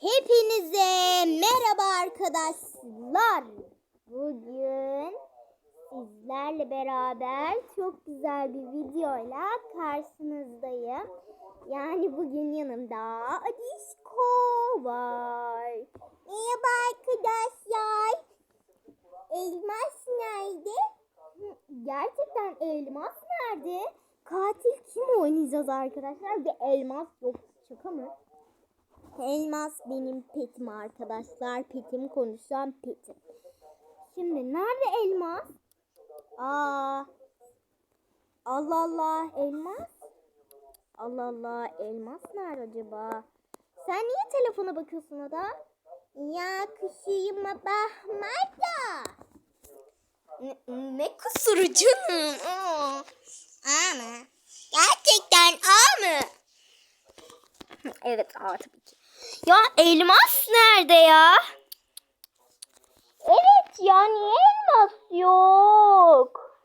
Hepinize merhaba arkadaşlar. Bugün sizlerle beraber çok güzel bir videoyla karşınızdayım. Yani bugün yanımda Adişko var. Merhaba arkadaşlar. Elmas nerede? Gerçekten elmas nerede? Katil kim oynayacağız arkadaşlar? Ve elmas yok. Şaka mı? Elmas benim petim arkadaşlar. Petim konuşan petim. Şimdi nerede elmas? Aa. Allah Allah elmas. Allah Allah elmas nerede acaba? Sen niye telefona bakıyorsun Ada? Ya kuşuyuma bakma. Ne, ne kusuru canım? Mı? Gerçekten aa mı? Evet aa tabii ki. Ya elmas nerede ya? Evet ya niye elmas yok?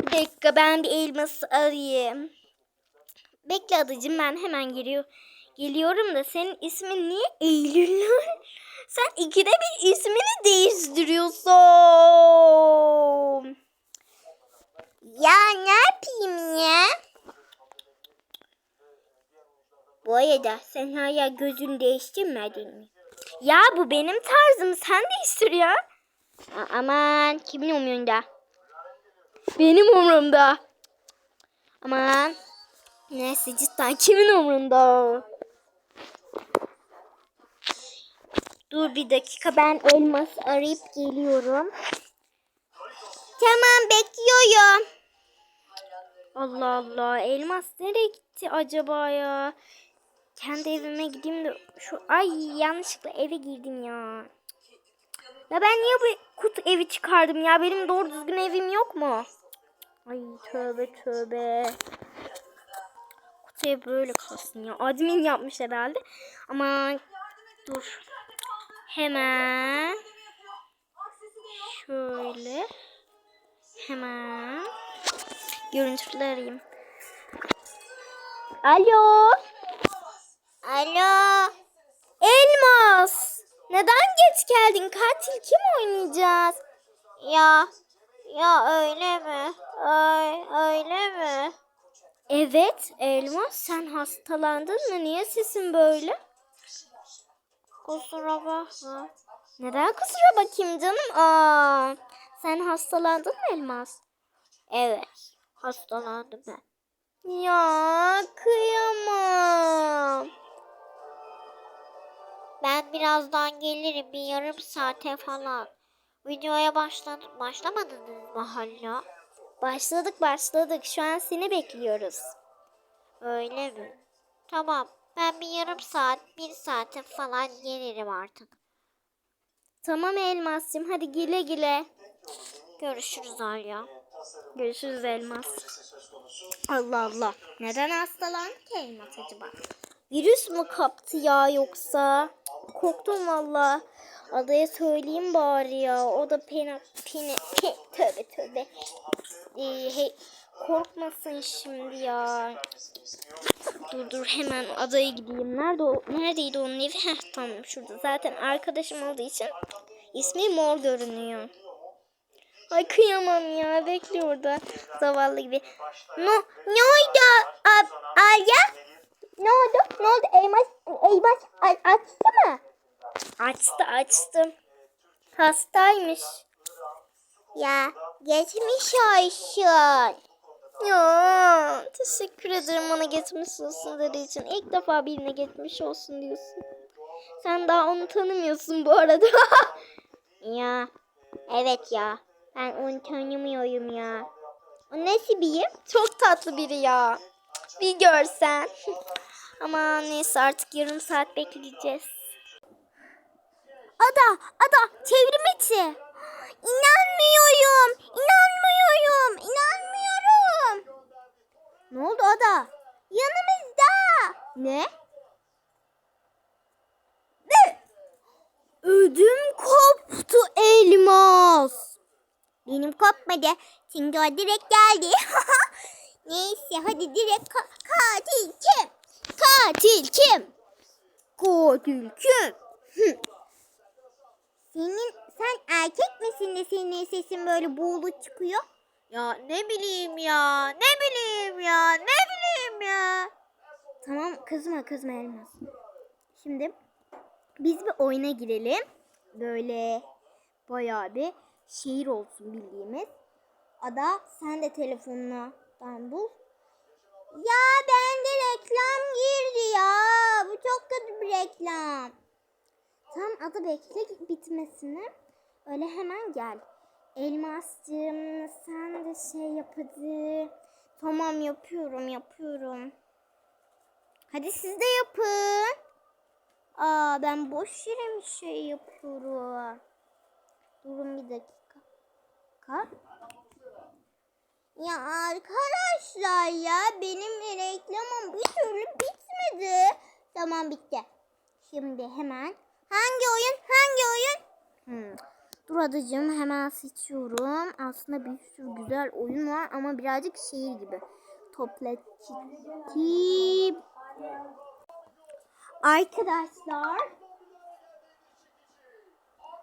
Bir dakika ben bir elması arayayım. Bekle adacığım ben hemen geliyor. Geliyorum da senin ismin niye Eylül? Sen ikide bir ismini değiştiriyorsun. Ya ne yapayım ya? Bu arada sen hala gözünü değiştirmedin mi? Ya bu benim tarzım. Sen değiştir ya. A- aman kimin umurunda? Benim umurumda. Aman. Neyse cidden kimin umurunda? Dur bir dakika ben elmas arayıp geliyorum. Tamam bekliyorum. Allah Allah elmas nereye gitti acaba ya? Kendi evime gideyim de şu ay yanlışlıkla eve girdim ya. Ya ben niye bu kutu evi çıkardım ya? Benim doğru düzgün evim yok mu? Ay tövbe tövbe. Kutu ev böyle kalsın ya. Admin yapmış herhalde. Ama dur. Hemen şöyle hemen görüntüleri. Alo. Alo. Elmas. Neden geç geldin? Katil kim oynayacağız? Ya. Ya öyle mi? Ay, öyle mi? Evet Elmas sen hastalandın mı? Niye sesin böyle? Kusura bakma. Neden kusura bakayım canım? Aa, sen hastalandın mı Elmas? Evet hastalandım ben. Ya kıyamam. Ben birazdan gelirim bir yarım saate falan. Videoya başladık. Başlamadınız mı hala? Başladık başladık. Şu an seni bekliyoruz. Öyle mi? Tamam. Ben bir yarım saat, bir saate falan gelirim artık. Tamam Elmas'cığım. Hadi güle güle. Görüşürüz Alya. Görüşürüz Elmas. Allah Allah. Neden hastalandı ki Elmas acaba? Virüs mü kaptı ya yoksa? Korktum valla. Adaya söyleyeyim bari ya. O da pena, pene, pe, tövbe tövbe. Ee, hey, korkmasın şimdi ya. Dur dur hemen adaya gideyim. Nerede o? Neredeydi onun evi? Heh tamam şurada. Zaten arkadaşım olduğu için ismi mor görünüyor. Ay kıyamam ya. Bekle orada. Zavallı gibi. No, ne oldu? Alya? Ne oldu? Ne oldu? Elmas, elmas açtı mı? Açtı açtım. Hastaymış. Ya geçmiş olsun. Ya teşekkür ederim bana geçmiş olsun dediği için. İlk defa birine geçmiş olsun diyorsun. Sen daha onu tanımıyorsun bu arada. ya evet ya. Ben onu tanımıyorum ya. O nasıl biri? Çok tatlı biri ya. Bir görsen. Ama neyse artık yarım saat bekleyeceğiz. Ada, ada çevrim içi. İnanmıyorum. İnanmıyorum. İnanmıyorum. Ne oldu ada? Yanımızda. Ne? Ne? Ödüm koptu elmas. Benim kopmadı. Çünkü o direkt geldi. Neyse hadi direkt ka- katil kim? Katil kim? Katil kim? Senin sen erkek misin de senin sesin böyle boğulu çıkıyor? Ya ne bileyim ya. Ne bileyim ya. Ne bileyim ya. Tamam kızma kızma Elmas. Şimdi biz bir oyuna girelim. Böyle bayağı bir şehir olsun bildiğimiz. Ada sen de telefonundan bul. Ya bende reklam girdi ya. Bu çok kötü bir reklam. Tamam Ada bekle bitmesini. Öyle hemen gel. Elmascığım sen de şey yap hadi. Tamam yapıyorum yapıyorum. Hadi siz de yapın. Aa ben boş yere mi şey yapıyorum? Durun bir dakika. Ka? Ya arkadaşlar ya benim reklamım bir türlü bitmedi. Tamam bitti. Şimdi hemen hangi oyun? Hangi oyun? Hmm. Dur adacığım hemen seçiyorum. Aslında bir sürü güzel oyun var ama birazcık şehir gibi. Toplatıcı. Arkadaşlar.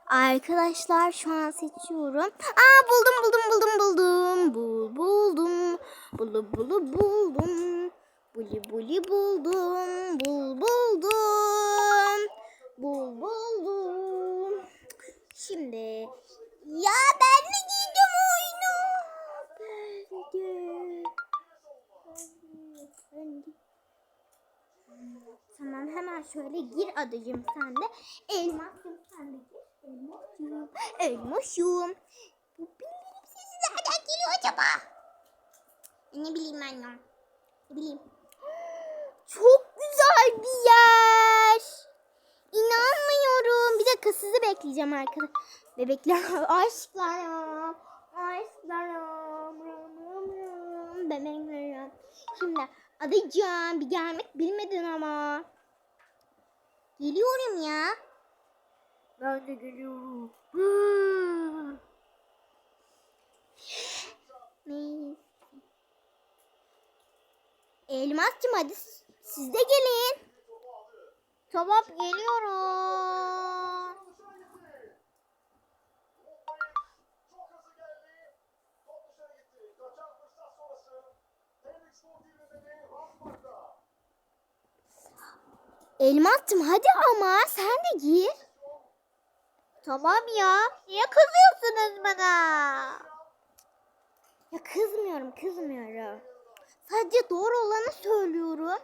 Arkadaşlar şu an seçiyorum. Aa buldum buldum buldum buldum. Bul buldum. Bulu bulu buldum. Buli buli buldum. Bul buldum. Bul buldum. Şimdi ya ben de giydim oyunu. Ben de. Tamam hemen şöyle gir adacığım sen de. Elmasım sen de gir. Elmasım. Elmasım. Bu bildiğim sesi nereden geliyor acaba? Ne bileyim ben ya. Ne bileyim. Çok güzel bir yer. İnanmıyorum. Bir dakika sizi bekleyeceğim arkadaşlar. Bebekler, aşklarım. Aşklarım. Bebeklerim. Şimdi adayacağım. Bir gelmek bilmedin ama. Geliyorum ya. Ben de geliyorum. Elmascığım hadi s- siz de gelin. Tamam geliyorum. Elmascığım hadi ama sen de gir. Tamam ya. Niye kızıyorsunuz bana? Ya kızmıyorum kızmıyorum. Sadece doğru olanı söylüyorum.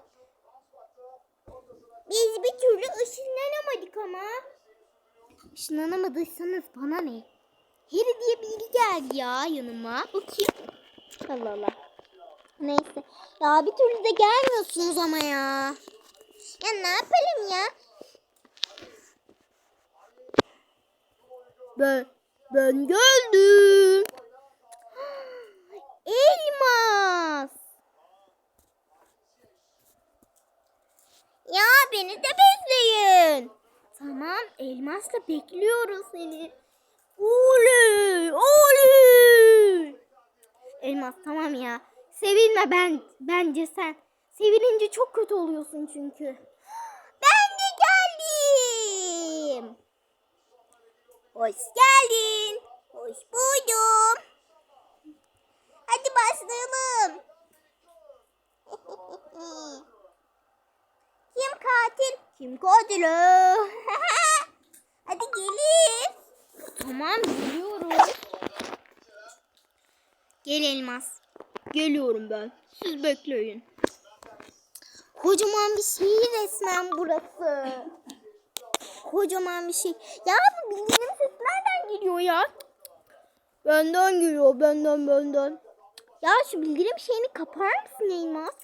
Biz bir türlü ışınlanamadık ama. Işınlanamadıysanız bana ne? Harry diye biri geldi ya yanıma. Bakayım. Allah Allah. Neyse. Ya bir türlü de gelmiyorsunuz ama ya. Ya ne yapalım ya? Ben, ben geldim. Elmas. Ya beni de bekleyin. Tamam elmasla bekliyoruz seni. Oley, oley. Elmas tamam ya. Sevilme ben bence sen. Sevilince çok kötü oluyorsun çünkü. Ben de geldim. Hoş geldin. Hoş buldum. Hadi başlayalım. Kim katil? Kim katil? Hadi gelin. Tamam geliyoruz. Gel Elmas. Geliyorum ben. Siz bekleyin. Kocaman bir şehir resmen burası. Kocaman bir şey. Ya bu bildiğin geliyor ya? Benden geliyor, benden benden. Ya şu bildirim şeyini kapar mısın Elmas?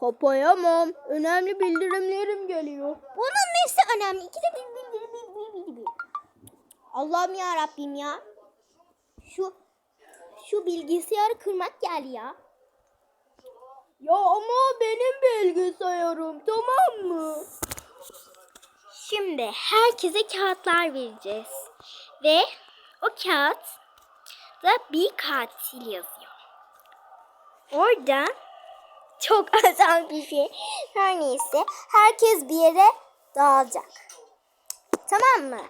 Kapayamam. Önemli bildirimlerim geliyor. Bunun nesi önemli? İki de bir bildirim bir bir bir. Allah'ım ya Rabbim ya. Şu şu bilgisayarı kırmak geldi ya. Ya ama benim bilgisayarım tamam mı? Şimdi herkese kağıtlar vereceğiz. Ve o kağıt da bir katil yazıyor. Orada çok azal bir şey. Her neyse herkes bir yere dağılacak. Tamam mı?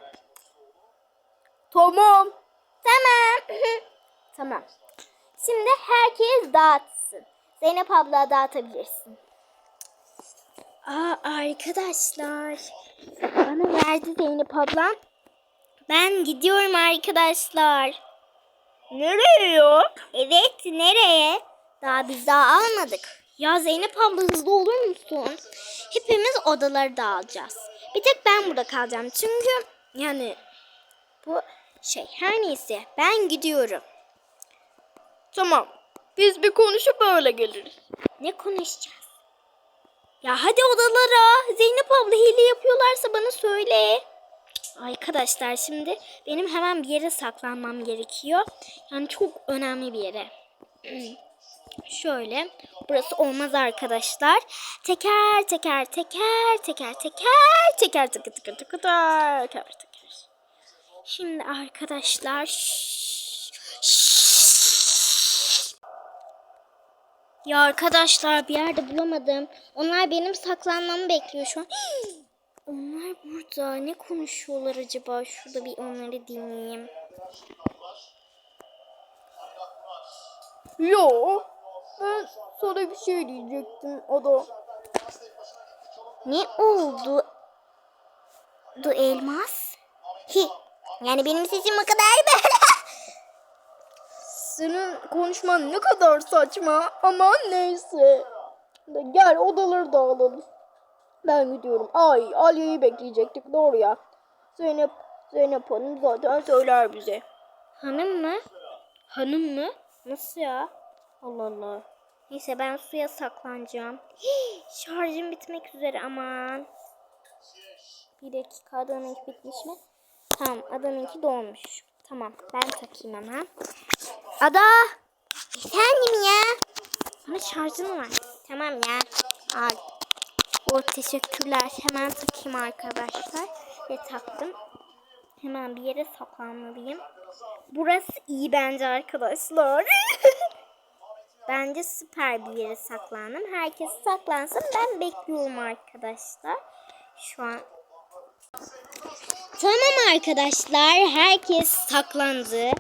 Tamam. Tamam. tamam. Şimdi herkes dağıtsın. Zeynep abla dağıtabilirsin. Aa arkadaşlar. Bana verdi Zeynep ablam. Ben gidiyorum arkadaşlar. Nereye ya? Evet nereye? Daha biz daha almadık. Ya Zeynep abla hızlı olur musun? Hepimiz odaları dağılacağız. Bir tek ben burada kalacağım. Çünkü yani bu şey her neyse ben gidiyorum. Tamam. Biz bir konuşup öyle geliriz. Ne konuşacağız? Ya hadi odalara. Zeynep abla hile yapıyorlarsa bana söyle. Arkadaşlar şimdi benim hemen bir yere saklanmam gerekiyor. Yani çok önemli bir yere. Şöyle. Burası olmaz arkadaşlar. Teker teker teker teker teker teker teker teker teker teker teker. Şimdi arkadaşlar. Ya arkadaşlar bir yerde bulamadım. Onlar benim saklanmamı bekliyor şu an. Onlar burada. Ne konuşuyorlar acaba? Şurada bir onları dinleyeyim. Yo. Ben sana bir şey diyecektim. O da Ne oldu? Du elmas? Hi. Yani benim sesim o kadar böyle. senin konuşman ne kadar saçma ama neyse. Gel odaları dağılalım. Ben gidiyorum. Ay Aliye'yi bekleyecektik doğru ya. Zeynep Zeynep Hanım zaten söyler bize. Hanım mı? Hanım mı? Nasıl ya? Allah Allah. Neyse ben suya saklanacağım. Hii, şarjım bitmek üzere aman. Bir dakika adamınki bitmiş mi? Tamam adamınki dolmuş. Tamam ben takayım hemen. Ada! Efendim ya? Bana şarjın var. Tamam ya. Al. O teşekkürler. Hemen takayım arkadaşlar. Ve taktım. Hemen bir yere saklanmalıyım. Burası iyi bence arkadaşlar. bence süper bir yere saklandım. Herkes saklansın. Ben bekliyorum arkadaşlar. Şu an. Tamam arkadaşlar. Herkes saklandı.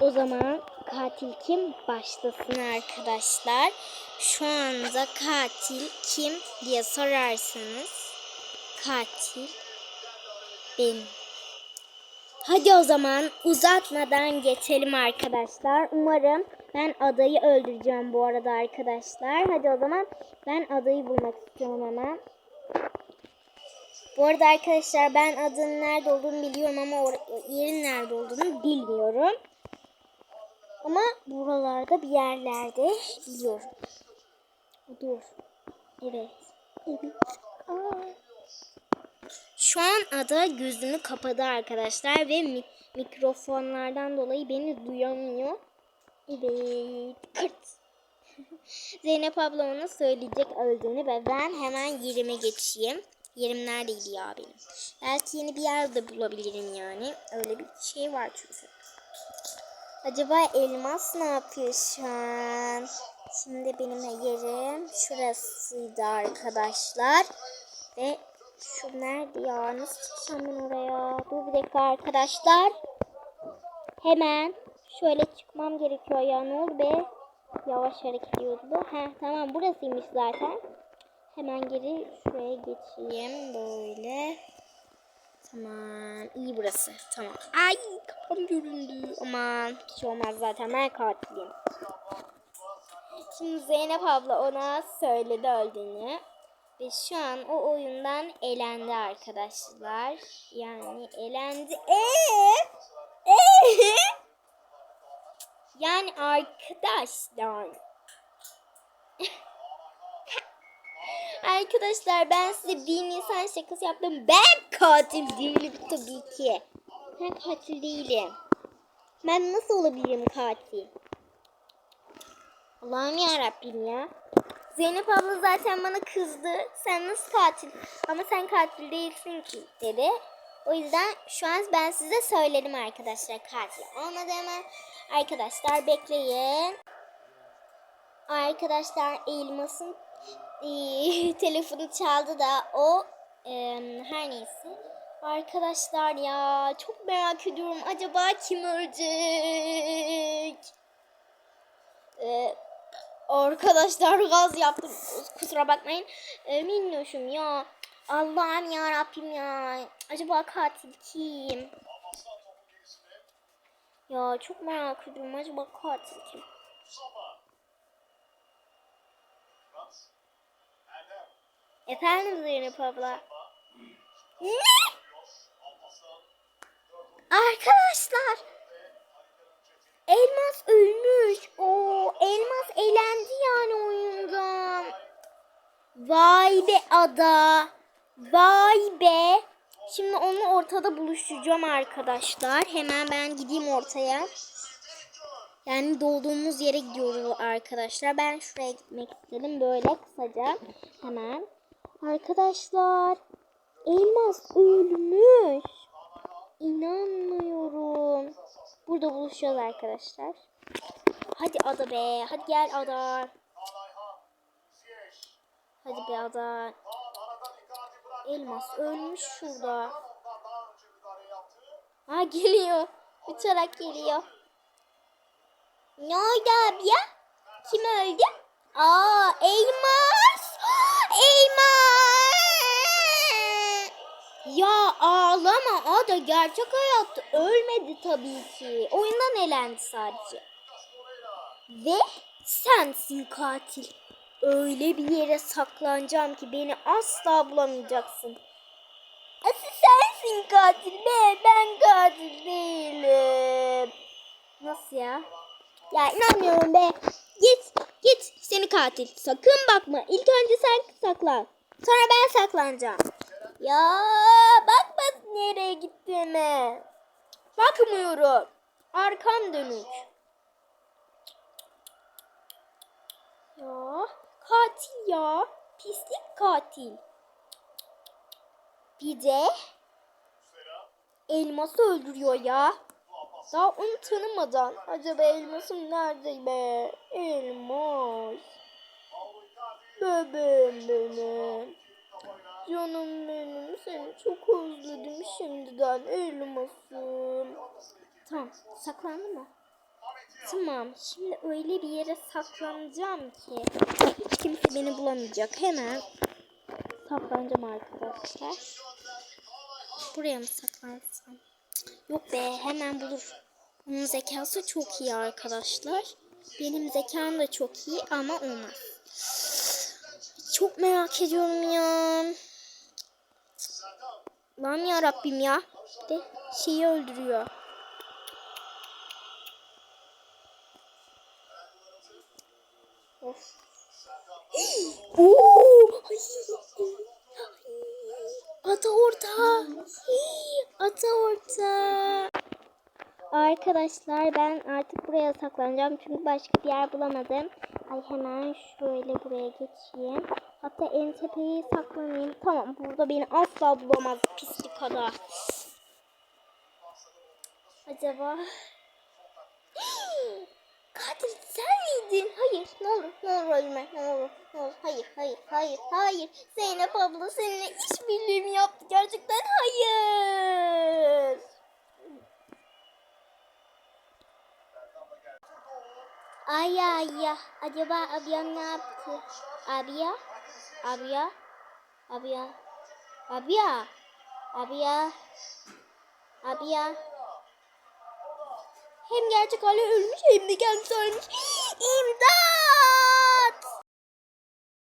O zaman katil kim? Başlasın arkadaşlar. Şu anda katil kim diye sorarsanız katil benim. Hadi o zaman uzatmadan geçelim arkadaşlar. Umarım ben adayı öldüreceğim bu arada arkadaşlar. Hadi o zaman ben adayı bulmak istiyorum hemen. Bu arada arkadaşlar ben adının nerede olduğunu biliyorum ama yerin nerede olduğunu bilmiyorum. Ama buralarda bir yerlerde biliyorum. Dur. Evet. Evet. Aa. Şu an ada gözünü kapadı arkadaşlar ve mi- mikrofonlardan dolayı beni duyamıyor. Evet. Kırt. Zeynep abla ona söyleyecek öldüğünü ve ben hemen yerime geçeyim. Yerim neredeydi ya benim? Belki yeni bir yerde bulabilirim yani. Öyle bir şey var çünkü. Acaba elmas ne yapıyor şu an? Şimdi benim yerim şurasıydı arkadaşlar. Ve şu nerede ya? Nasıl çıkacağım ben oraya? Dur bir dakika arkadaşlar. Hemen şöyle çıkmam gerekiyor ya. Ne oldu be? Yavaş hareket ediyordu bu. Heh, tamam burasıymış zaten. Hemen geri şuraya geçeyim böyle. Tamam. iyi burası. Tamam. Ay kafam göründü. Aman hiç olmaz zaten ben katilim. Şimdi Zeynep abla ona söyledi öldüğünü. Ve şu an o oyundan elendi arkadaşlar. Yani elendi. Eee? Eee? Yani arkadaşlar. arkadaşlar ben size bir Nisan şakası yaptım. Ben katil değilim tabii ki. Ben katil değilim. Ben nasıl olabilirim katil? Allah'ım ya ya. Zeynep abla zaten bana kızdı. Sen nasıl katil? Ama sen katil değilsin ki dedi. O yüzden şu an ben size söyledim arkadaşlar katil olmadığımı. Arkadaşlar bekleyin. Arkadaşlar Elmas'ın telefonu çaldı da o Ee, her neyse. Arkadaşlar ya çok merak ediyorum. Acaba kim ölecek? Ee, arkadaşlar gaz yaptım. Kusura bakmayın. Ee, minnoşum ya. Allah'ım ya Rabbim ya. Acaba katil kim? Ya çok merak ediyorum. Acaba katil kim? Efendim Zeynep abla. Ne? Arkadaşlar. Elmas ölmüş. O Elmas elendi yani oyundan. Vay be ada. Vay be. Şimdi onu ortada buluşturacağım arkadaşlar. Hemen ben gideyim ortaya. Yani doğduğumuz yere gidiyoruz arkadaşlar. Ben şuraya gitmek istedim. Böyle kısaca. Hemen. Arkadaşlar. Elmas ölmüş. İnanmıyorum. Burada buluşacağız arkadaşlar. Hadi ada be. Hadi gel ada. Hadi be ada. Elmas ölmüş şurada. Ha geliyor. Uçarak geliyor. Ne oldu abi ya? Kim öldü? Aa elmas. elmas. Ya ağlama. O da gerçek hayatta ölmedi tabii ki. Oyundan elendi sadece. Ve sensin katil. Öyle bir yere saklanacağım ki beni asla bulamayacaksın. Asıl sensin katil be. Ben katil değilim. Nasıl ya? Ya inanmıyorum be. Git, git seni katil. Sakın bakma. İlk önce sen saklan. Sonra ben saklanacağım. Ya bakma nereye gittiğime. Bakmıyorum. Arkam dönük. Ya katil ya. Pislik katil. Bir de elması öldürüyor ya. Daha onu tanımadan. Acaba elmasım nerede be? Elmas. Bebeğim benim. Canım benim. Seni çok özledim şimdiden elmasım. Tamam. Saklandı mı? Tamam. Şimdi öyle bir yere saklanacağım ki hiç kimse beni bulamayacak. Hemen saklanacağım arkadaşlar. Buraya mı saklansam? Yok be hemen bulur. Onun zekası çok iyi arkadaşlar. Benim zekam da çok iyi ama olmaz. Çok merak ediyorum ya. Lan ya Rabbim ya. Bir de şeyi öldürüyor. Of. Oo! Ata orta. Ata orta. Arkadaşlar ben artık buraya saklanacağım çünkü başka bir yer bulamadım. Ay hemen şöyle buraya geçeyim. Hatta en tepeye saklanayım. Tamam burada beni asla bulamaz pislik ada. Acaba... Katil sen miydin? Hayır ne olur ne olur ölme ne olur ne olur. Hayır hayır hayır hayır. Zeynep abla seninle işbirliği yaptı gerçekten hayır. Ay ay ya. Acaba abiyam ne yaptı? Abiya? Abiya? Abiya? Abiya? Abiya? Abiya? Hem gerçek hali ölmüş hem de kendisi ölmüş.